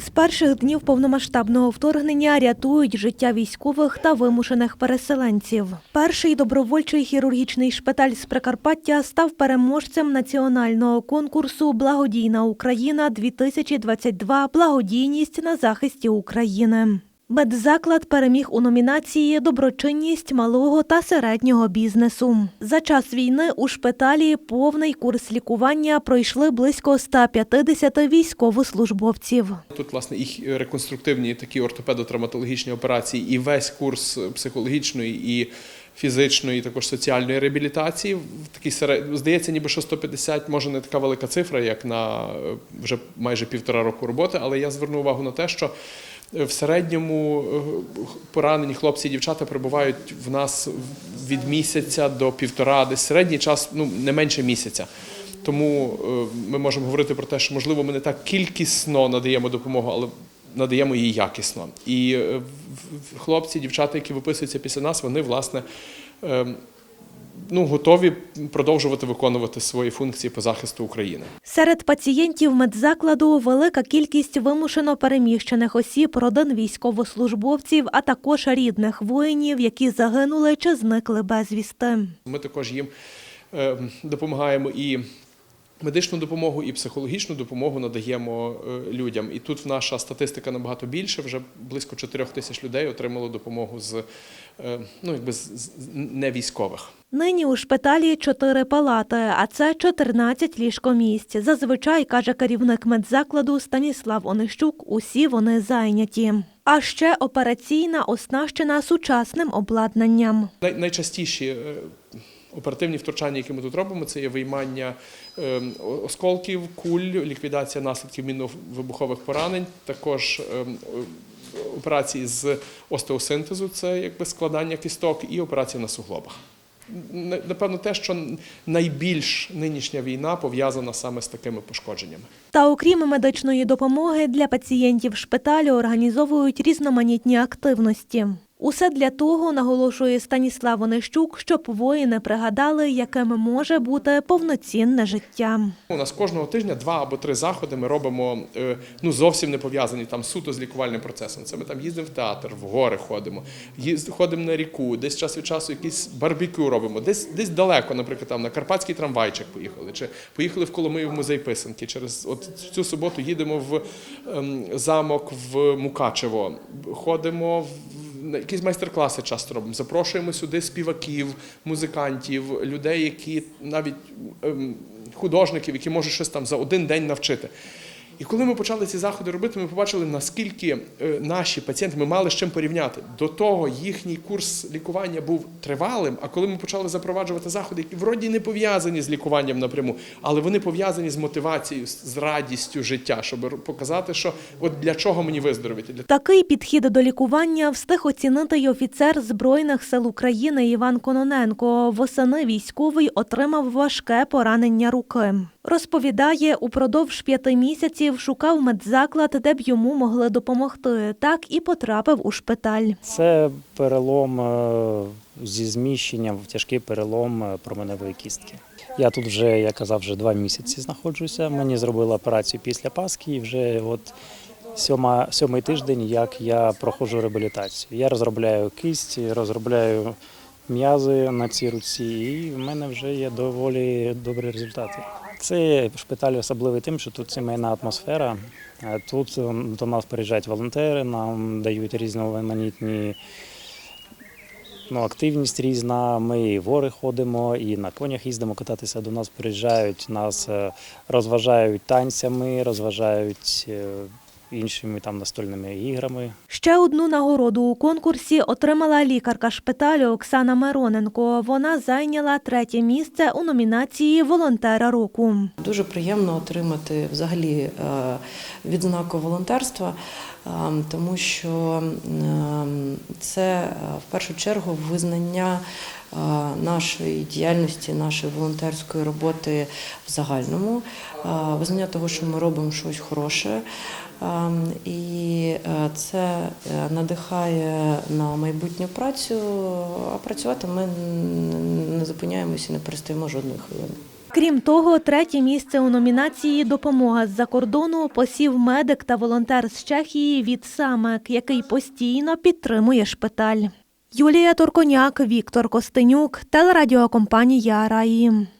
З перших днів повномасштабного вторгнення рятують життя військових та вимушених переселенців. Перший добровольчий хірургічний шпиталь з Прикарпаття став переможцем національного конкурсу Благодійна Україна 2022 Благодійність на захисті України. Медзаклад переміг у номінації Доброчинність малого та середнього бізнесу. За час війни у шпиталі повний курс лікування пройшли близько 150 військовослужбовців. Тут, власне, і реконструктивні такі ортопедо-травматологічні операції, і весь курс психологічної і фізичної, і також соціальної реабілітації. В Такий серед... Здається, ніби що 150, може не така велика цифра, як на е, вже майже півтора року роботи, але я зверну увагу на те, що в середньому е, поранені хлопці і дівчата перебувають в нас від місяця до півтора, десь середній час ну, не менше місяця. Тому е, ми можемо говорити про те, що можливо ми не так кількісно надаємо допомогу, але надаємо її якісно. І е, хлопці, дівчата, які виписуються після нас, вони власне е, ну, готові продовжувати виконувати свої функції по захисту України. Серед пацієнтів медзакладу велика кількість вимушено переміщених осіб, родин військовослужбовців, а також рідних воїнів, які загинули чи зникли безвісти. Ми також їм е, допомагаємо і медичну допомогу, і психологічну допомогу надаємо е, людям. І тут наша статистика набагато більше. Вже близько 4 тисяч людей отримало допомогу з е, ну, якби з з- не військових. Нині у шпиталі чотири палати, а це 14 ліжкомісць. Зазвичай, каже керівник медзакладу Станіслав Онищук, усі вони зайняті. А ще операційна оснащена сучасним обладнанням. Най- найчастіші е, оперативні втручання, які ми тут робимо, це є виймання е, осколків, куль, ліквідація наслідків мінно-вибухових поранень, також е, е, операції з остеосинтезу, це якби складання кісток, і операції на суглобах. Напевно, те, що найбільш нинішня війна пов'язана саме з такими пошкодженнями. Та окрім медичної допомоги для пацієнтів шпиталю організовують різноманітні активності. Усе для того, наголошує Станіслав Онищук, щоб воїни пригадали, яким може бути повноцінне життя. У нас кожного тижня два або три заходи ми робимо е, ну зовсім не пов'язані там суто з лікувальним процесом. Це ми там їздимо в театр, в гори ходимо, ходимо на ріку, десь час від часу якийсь барбекю робимо, десь десь далеко, наприклад, там на Карпатський трамвайчик поїхали, чи поїхали в Коломию в музей писанки. Через от цю суботу їдемо в ем, замок в Мукачево, ходимо в якісь майстер-класи часто робимо. Запрошуємо сюди співаків, музикантів, людей, які навіть ем, художників, які можуть щось там за один день навчити. І коли ми почали ці заходи робити, ми побачили, наскільки е, наші пацієнти ми мали з чим порівняти. До того їхній курс лікування був тривалим. А коли ми почали запроваджувати заходи, які вроді не пов'язані з лікуванням напряму, але вони пов'язані з мотивацією, з радістю життя, щоб показати, що от для чого мені виздоровіти, для Такий підхід до лікування встиг оцінити й офіцер Збройних сил України Іван Кононенко. Восени військовий отримав важке поранення руки. Розповідає, упродовж п'яти місяців шукав медзаклад, де б йому могли допомогти. Так і потрапив у шпиталь. Це перелом е, зі зміщенням в тяжкий перелом е, променевої кістки. Я тут вже, я казав, вже два місяці знаходжуся. Мені зробили операцію після Пасхи, і вже от сьома, сьомий тиждень, як я проходжу реабілітацію. Я розробляю кість, розробляю м'язи на цій руці, і в мене вже є доволі добрі результати. Це шпиталь особливий тим, що тут сімейна атмосфера. Е, Тут ем, до нас приїжджають волонтери, нам дають різноманітні ну, активність різна. Ми і в гори ходимо, і на конях їздимо кататися. До нас приїжджають, нас е, розважають танцями, розважають е, іншими там настольними іграми. Ще одну нагороду у конкурсі отримала лікарка шпиталю Оксана Мироненко. Вона зайняла третє місце у номінації Волонтера року. Дуже приємно отримати взагалі е, відзнаку волонтерства, тому що е, це е, в першу чергу визнання е, нашої діяльності, нашої волонтерської роботи в загальному, е, визнання того, що ми робимо щось хороше. Е, І це надихає на майбутню працю, а працювати ми не зупиняємося і не перестаємо жодної хвилини. Крім того, третє місце у номінації Допомога з-за кордону посів медик та волонтер з Чехії від Самек, який постійно підтримує шпиталь. Юлія Турконяк, Віктор Костенюк, телерадіокомпанія Раї.